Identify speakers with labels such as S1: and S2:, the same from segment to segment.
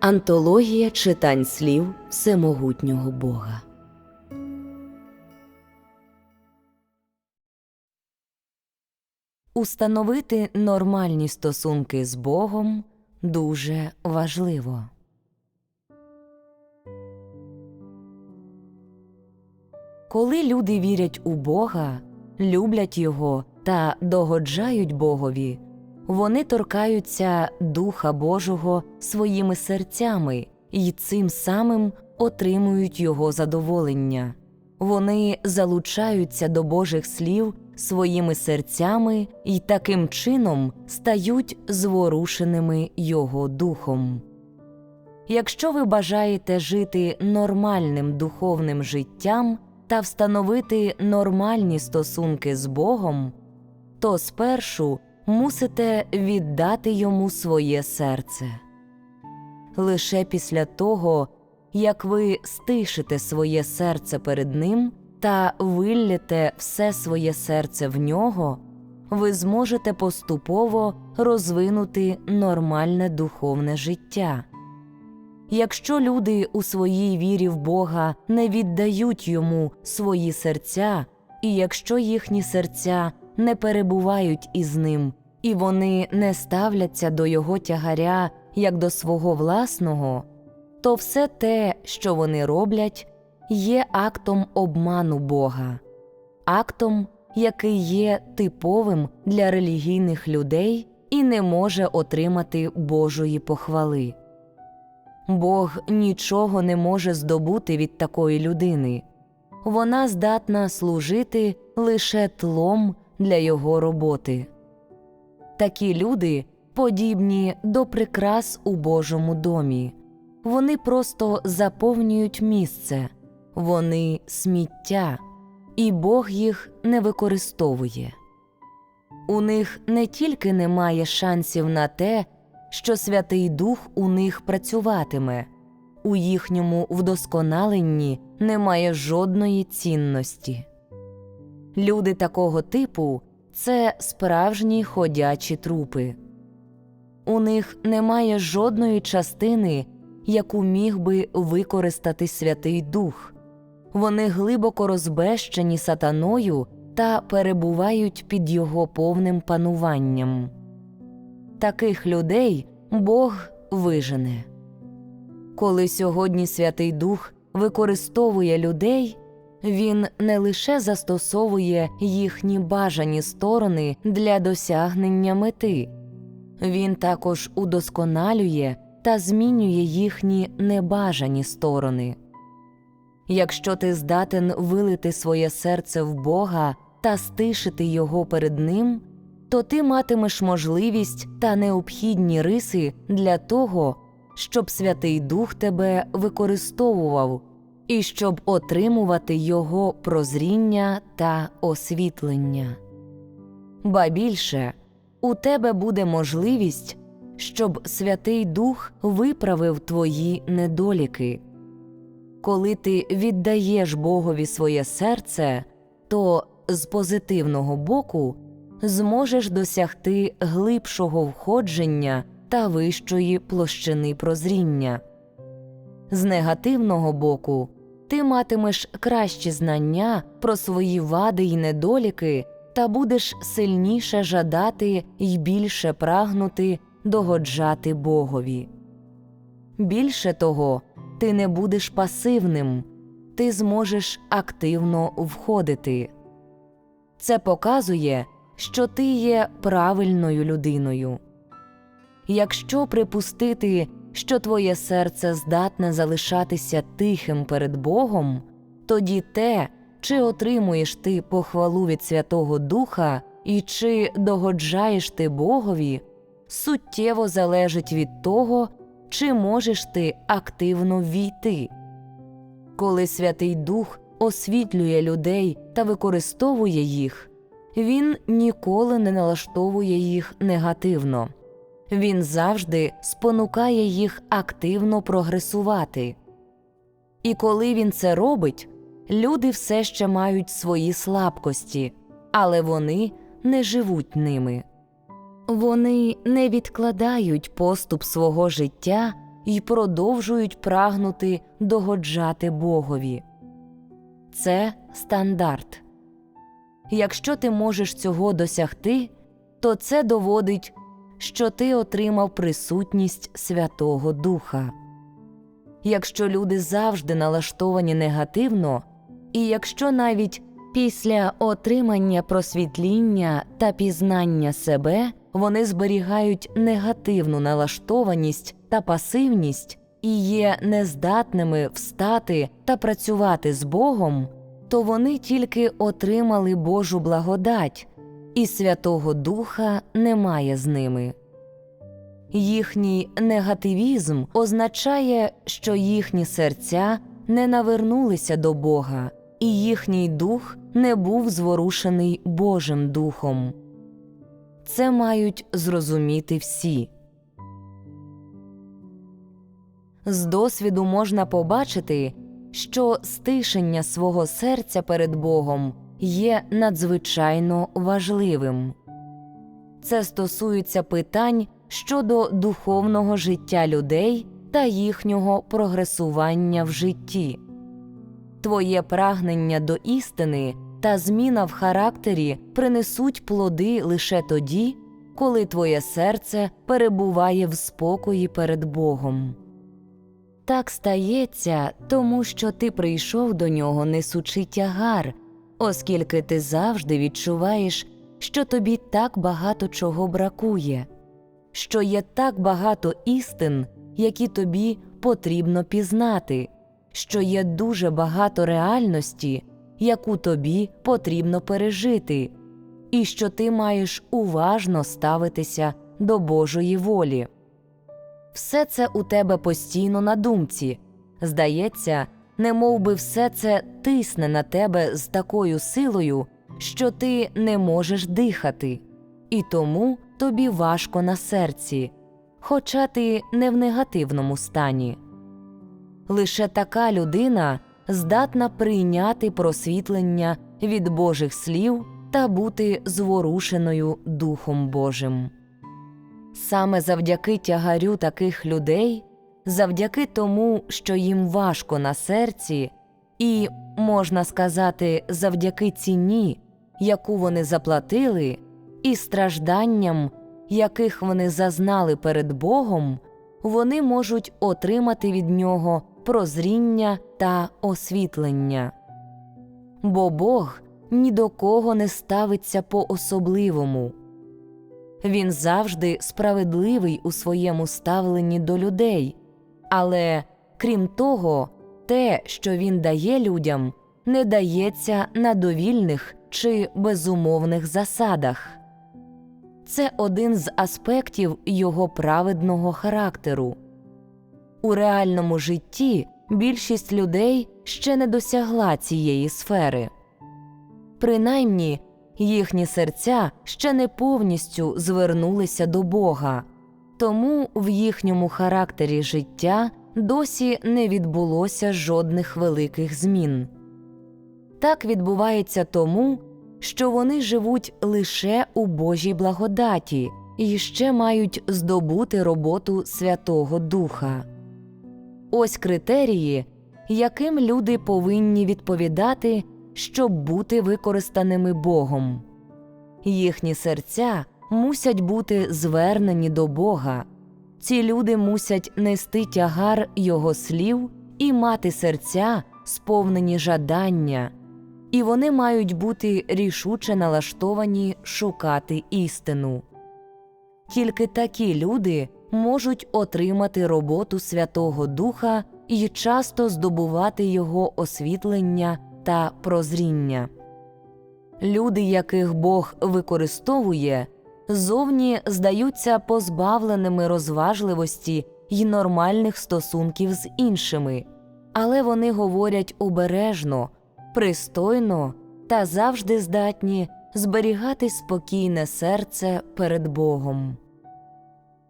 S1: Антологія читань слів Всемогутнього Бога. Установити нормальні стосунки з Богом дуже важливо. Коли люди вірять у Бога, люблять Його та догоджають Богові, вони торкаються Духа Божого своїми серцями і цим самим отримують Його задоволення. Вони залучаються до Божих слів своїми серцями і таким чином стають зворушеними Його духом. Якщо ви бажаєте жити нормальним духовним життям та встановити нормальні стосунки з Богом, то спершу мусите віддати йому своє серце. Лише після того, як ви стишите своє серце перед Ним та виллєте все своє серце в нього, ви зможете поступово розвинути нормальне духовне життя. Якщо люди у своїй вірі в Бога не віддають йому свої серця, і якщо їхні серця не перебувають із ним, і вони не ставляться до його тягаря як до свого власного, то все те, що вони роблять, є актом обману Бога, актом, який є типовим для релігійних людей і не може отримати Божої похвали. Бог нічого не може здобути від такої людини, вона здатна служити лише тлом для його роботи. Такі люди подібні до прикрас у Божому домі, вони просто заповнюють місце, вони сміття, і Бог їх не використовує. У них не тільки немає шансів на те, що Святий Дух у них працюватиме, у їхньому вдосконаленні немає жодної цінності. Люди такого типу це справжні ходячі трупи. У них немає жодної частини, яку міг би використати Святий Дух. Вони глибоко розбещені сатаною та перебувають під його повним пануванням. Таких людей Бог вижене. Коли сьогодні Святий Дух використовує людей, він не лише застосовує їхні бажані сторони для досягнення мети, він також удосконалює та змінює їхні небажані сторони. Якщо ти здатен вилити своє серце в Бога та стишити його перед Ним, то ти матимеш можливість та необхідні риси для того, щоб Святий Дух тебе використовував і щоб отримувати Його прозріння та освітлення. Ба більше у тебе буде можливість, щоб Святий Дух виправив твої недоліки. Коли ти віддаєш Богові своє серце, то з позитивного боку зможеш досягти глибшого входження та вищої площини прозріння. З негативного боку ти матимеш кращі знання про свої вади й недоліки та будеш сильніше жадати й більше прагнути догоджати Богові. Більше того, ти не будеш пасивним, ти зможеш активно входити. Це показує, що ти є правильною людиною. Якщо припустити, що твоє серце здатне залишатися тихим перед Богом, тоді те, чи отримуєш ти похвалу від Святого Духа і чи догоджаєш ти Богові, суттєво залежить від того, чи можеш ти активно війти. Коли Святий Дух освітлює людей та використовує їх, він ніколи не налаштовує їх негативно, він завжди спонукає їх активно прогресувати. І коли він це робить, люди все ще мають свої слабкості, але вони не живуть ними. Вони не відкладають поступ свого життя і продовжують прагнути догоджати Богові. Це стандарт. Якщо ти можеш цього досягти, то це доводить, що ти отримав присутність Святого Духа. Якщо люди завжди налаштовані негативно, і якщо навіть після отримання просвітління та пізнання себе вони зберігають негативну налаштованість та пасивність і є нездатними встати та працювати з Богом, то вони тільки отримали Божу благодать, і Святого Духа немає з ними. Їхній негативізм означає, що їхні серця не навернулися до Бога, і їхній дух не був зворушений Божим Духом. Це мають зрозуміти всі. З досвіду можна побачити, що стишення свого серця перед Богом є надзвичайно важливим. Це стосується питань щодо духовного життя людей та їхнього прогресування в житті. Твоє прагнення до істини та зміна в характері принесуть плоди лише тоді, коли твоє серце перебуває в спокої перед Богом. Так стається, тому що ти прийшов до нього несучи тягар, оскільки ти завжди відчуваєш, що тобі так багато чого бракує, що є так багато істин, які тобі потрібно пізнати, що є дуже багато реальності, яку тобі потрібно пережити, і що ти маєш уважно ставитися до Божої волі. Все це у тебе постійно на думці. Здається, не би все це тисне на тебе з такою силою, що ти не можеш дихати, і тому тобі важко на серці, хоча ти не в негативному стані. Лише така людина здатна прийняти просвітлення від Божих слів та бути зворушеною Духом Божим. Саме завдяки тягарю таких людей, завдяки тому, що їм важко на серці, і, можна сказати, завдяки ціні, яку вони заплатили, і стражданням, яких вони зазнали перед Богом, вони можуть отримати від нього прозріння та освітлення. Бо Бог ні до кого не ставиться по особливому. Він завжди справедливий у своєму ставленні до людей, але крім того, те, що він дає людям, не дається на довільних чи безумовних засадах. Це один з аспектів його праведного характеру. У реальному житті більшість людей ще не досягла цієї сфери. Принаймні їхні серця ще не повністю звернулися до Бога, тому в їхньому характері життя досі не відбулося жодних великих змін. Так відбувається тому, що вони живуть лише у Божій благодаті і ще мають здобути роботу Святого Духа. Ось критерії, яким люди повинні відповідати щоб бути використаними Богом. Їхні серця мусять бути звернені до Бога, ці люди мусять нести тягар Його слів і мати серця, сповнені жадання, і вони мають бути рішуче налаштовані шукати істину. Тільки такі люди можуть отримати роботу Святого Духа і часто здобувати Його освітлення та прозріння. Люди, яких Бог використовує, зовні здаються позбавленими розважливості й нормальних стосунків з іншими, але вони говорять обережно, пристойно та завжди здатні зберігати спокійне серце перед Богом.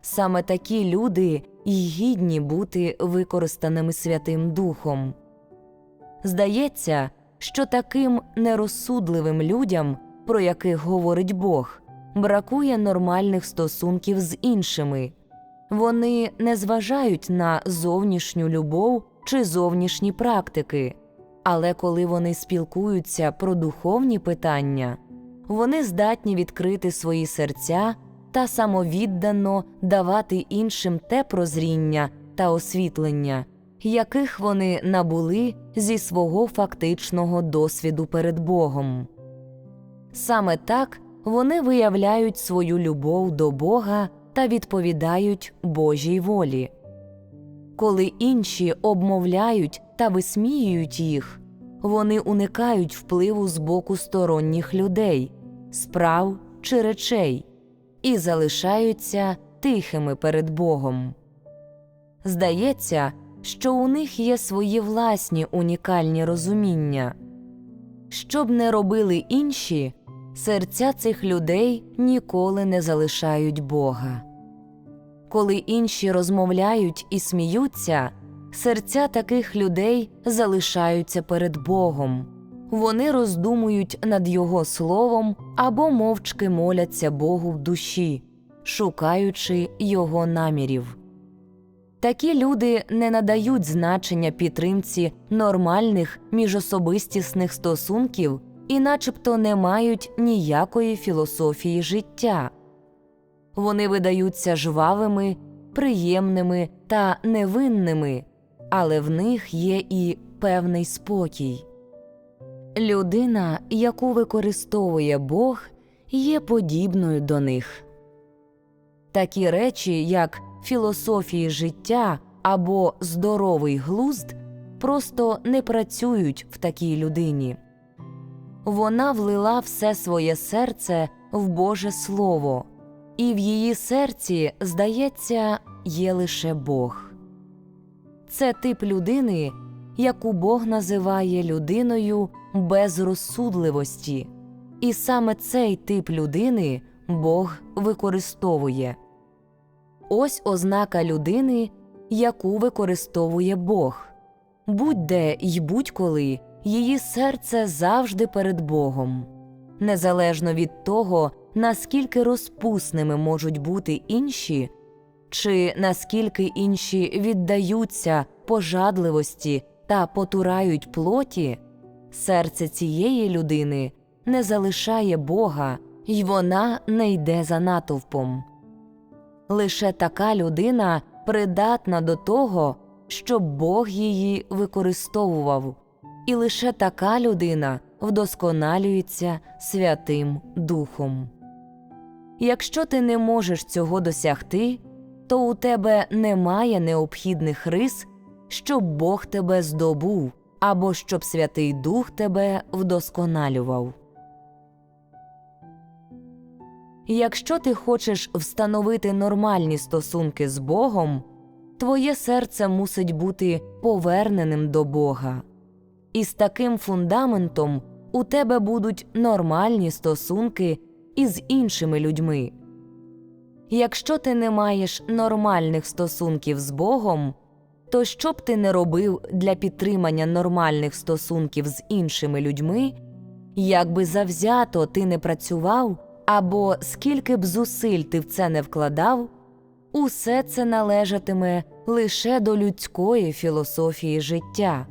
S1: Саме такі люди й гідні бути використаними Святим Духом. Здається, що таким нерозсудливим людям, про яких говорить Бог, бракує нормальних стосунків з іншими, Вони не зважають на зовнішню любов чи зовнішні практики, але коли вони спілкуються про духовні питання, вони здатні відкрити свої серця та самовіддано давати іншим те прозріння та освітлення, яких вони набули зі свого фактичного досвіду перед Богом. Саме так вони виявляють свою любов до Бога та відповідають Божій волі. Коли інші обмовляють та висміюють їх, вони уникають впливу з боку сторонніх людей, справ чи речей і залишаються тихими перед Богом. Здається, що у них є свої власні унікальні розуміння. Що б не робили інші, серця цих людей ніколи не залишають Бога. Коли інші розмовляють і сміються, серця таких людей залишаються перед Богом. Вони роздумують над Його словом або мовчки моляться Богу в душі, шукаючи Його намірів. Такі люди не надають значення підтримці нормальних міжособистісних стосунків і начебто не мають ніякої філософії життя. Вони видаються жвавими, приємними та невинними, але в них є і певний спокій. Людина, яку використовує Бог, є подібною до них. Такі речі, як філософії життя або здоровий глузд, просто не працюють в такій людині. Вона влила все своє серце в Боже Слово, і в її серці, здається, є лише Бог. Це тип людини, яку Бог називає людиною безрозсудливості, і саме цей тип людини Бог використовує. Ось ознака людини, яку використовує Бог. Будь-де й будь-коли її серце завжди перед Богом. Незалежно від того, наскільки розпусними можуть бути інші, чи наскільки інші віддаються пожадливості та потурають плоті, серце цієї людини не залишає Бога, й вона не йде за натовпом. Лише така людина придатна до того, щоб Бог її використовував, і лише така людина вдосконалюється Святим Духом. Якщо ти не можеш цього досягти, то у тебе немає необхідних рис, щоб Бог тебе здобув або щоб Святий Дух тебе вдосконалював. Якщо ти хочеш встановити нормальні стосунки з Богом, твоє серце мусить бути поверненим до Бога. І з таким фундаментом у тебе будуть нормальні стосунки із іншими людьми. Якщо ти не маєш нормальних стосунків з Богом, то що б ти не робив для підтримання нормальних стосунків з іншими людьми, як би завзято ти не працював, або скільки б зусиль ти в це не вкладав, усе це належатиме лише до людської філософії життя.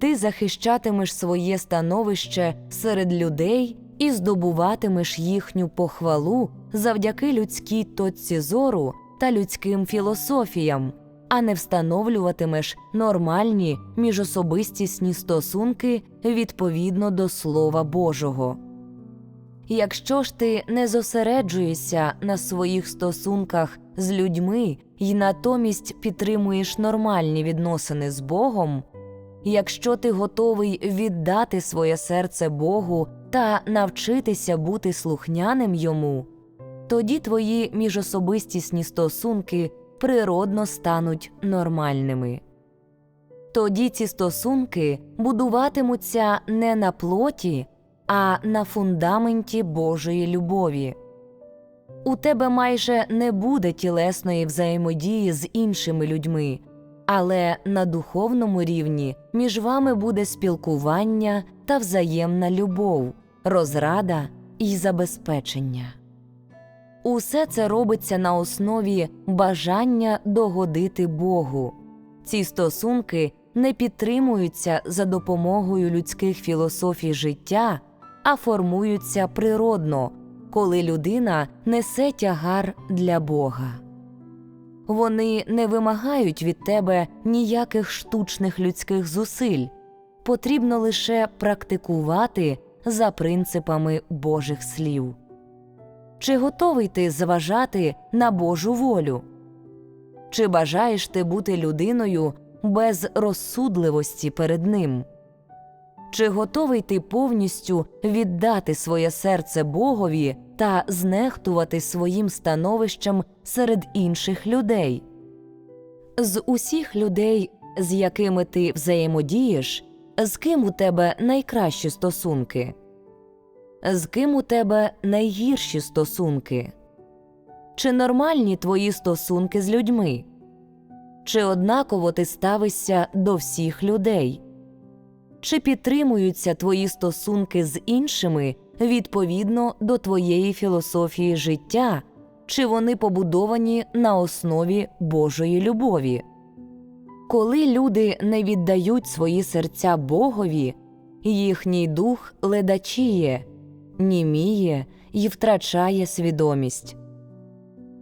S1: Ти захищатимеш своє становище серед людей і здобуватимеш їхню похвалу завдяки людській точці зору та людським філософіям, а не встановлюватимеш нормальні міжособистісні стосунки відповідно до Слова Божого. Якщо ж ти не зосереджуєшся на своїх стосунках з людьми і натомість підтримуєш нормальні відносини з Богом, якщо ти готовий віддати своє серце Богу та навчитися бути слухняним йому, тоді твої міжособистісні стосунки природно стануть нормальними. Тоді ці стосунки будуватимуться не на плоті, а на фундаменті Божої любові. У тебе майже не буде тілесної взаємодії з іншими людьми, але на духовному рівні між вами буде спілкування та взаємна любов, розрада і забезпечення. Усе це робиться на основі бажання догодити Богу. Ці стосунки не підтримуються за допомогою людських філософій життя, а формуються природно, коли людина несе тягар для Бога. Вони не вимагають від тебе ніяких штучних людських зусиль, потрібно лише практикувати за принципами Божих слів. Чи готовий ти зважати на Божу волю? Чи бажаєш ти бути людиною без розсудливості перед ним? Чи готовий ти повністю віддати своє серце Богові та знехтувати своїм становищем серед інших людей? З усіх людей, з якими ти взаємодієш, з ким у тебе найкращі стосунки? З ким у тебе найгірші стосунки? Чи нормальні твої стосунки з людьми? Чи однаково ти ставишся до всіх людей? Чи підтримуються твої стосунки з іншими відповідно до твоєї філософії життя, чи вони побудовані на основі Божої любові? Коли люди не віддають свої серця Богові, їхній дух ледачіє, німіє і втрачає свідомість.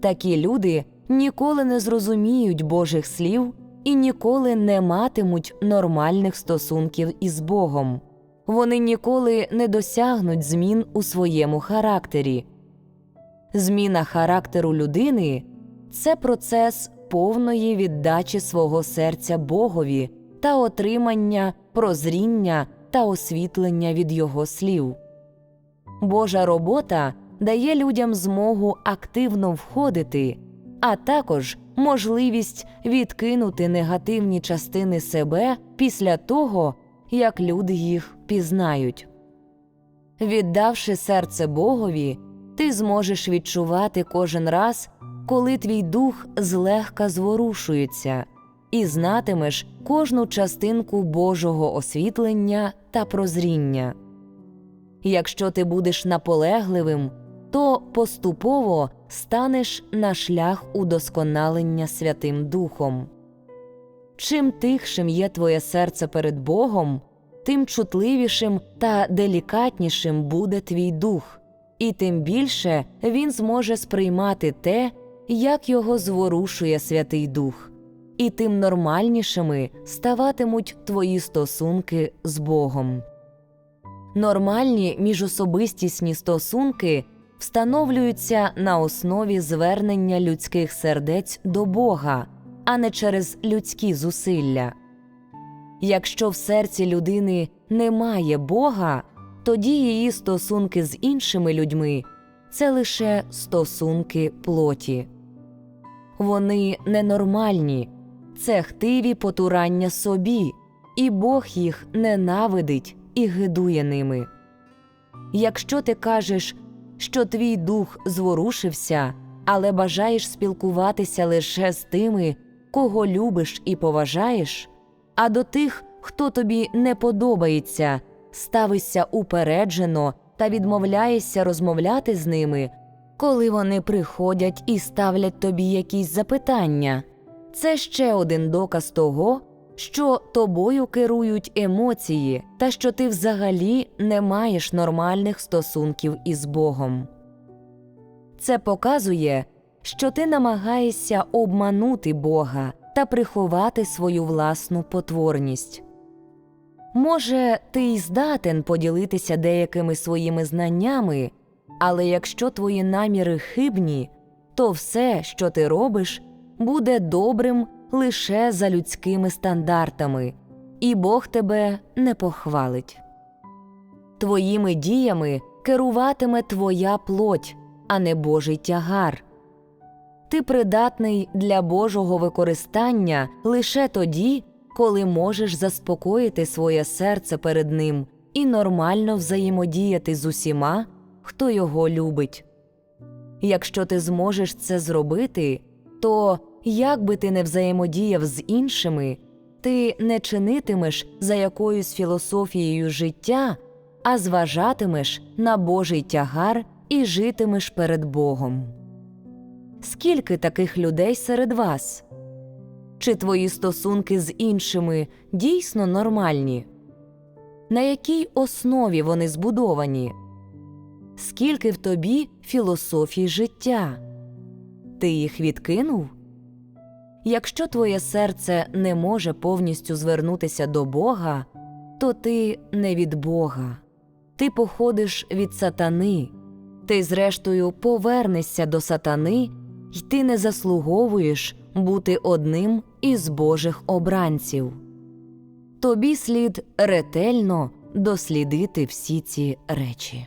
S1: Такі люди ніколи не зрозуміють Божих слів і ніколи не матимуть нормальних стосунків із Богом. Вони ніколи не досягнуть змін у своєму характері. Зміна характеру людини це процес повної віддачі свого серця Богові та отримання прозріння та освітлення від Його слів. Божа робота дає людям змогу активно входити, а також можливість відкинути негативні частини себе після того, як люди їх пізнають. Віддавши серце Богові, ти зможеш відчувати кожен раз, коли твій дух злегка зворушується, і знатимеш кожну частинку Божого освітлення та прозріння. Якщо ти будеш наполегливим, то поступово станеш на шлях удосконалення Святим Духом. Чим тихшим є твоє серце перед Богом, тим чутливішим та делікатнішим буде твій дух, і тим більше він зможе сприймати те, як його зворушує Святий Дух, і тим нормальнішими ставатимуть твої стосунки з Богом. Нормальні міжособистісні стосунки встановлюються на основі звернення людських сердець до Бога, а не через людські зусилля. Якщо в серці людини немає Бога, тоді її стосунки з іншими людьми це лише стосунки плоті. Вони ненормальні, це хтиві потурання собі, і Бог їх ненавидить і гидує ними. Якщо ти кажеш, що твій дух зворушився, але бажаєш спілкуватися лише з тими, кого любиш і поважаєш, а до тих, хто тобі не подобається, ставишся упереджено та відмовляєшся розмовляти з ними, коли вони приходять і ставлять тобі якісь запитання. Це ще один доказ того, що тобою керують емоції та що ти взагалі не маєш нормальних стосунків із Богом. Це показує, що ти намагаєшся обманути Бога та приховати свою власну потворність. Може, ти й здатен поділитися деякими своїми знаннями, але якщо твої наміри хибні, то все, що ти робиш, буде добрим лише за людськими стандартами, і Бог тебе не похвалить. Твоїми діями керуватиме твоя плоть, а не Божий тягар. Ти придатний для Божого використання лише тоді, коли можеш заспокоїти своє серце перед Ним і нормально взаємодіяти з усіма, хто його любить. Якщо ти зможеш це зробити, то як би ти не взаємодіяв з іншими, ти не чинитимеш за якоюсь філософією життя, а зважатимеш на Божий тягар і житимеш перед Богом. Скільки таких людей серед вас? Чи твої стосунки з іншими дійсно нормальні? На якій основі вони збудовані? Скільки в тобі філософій життя? Ти їх відкинув? Якщо твоє серце не може повністю звернутися до Бога, то ти не від Бога, ти походиш від сатани, ти, зрештою, повернешся до сатани, й ти не заслуговуєш бути одним із Божих обранців. Тобі слід ретельно дослідити всі ці речі.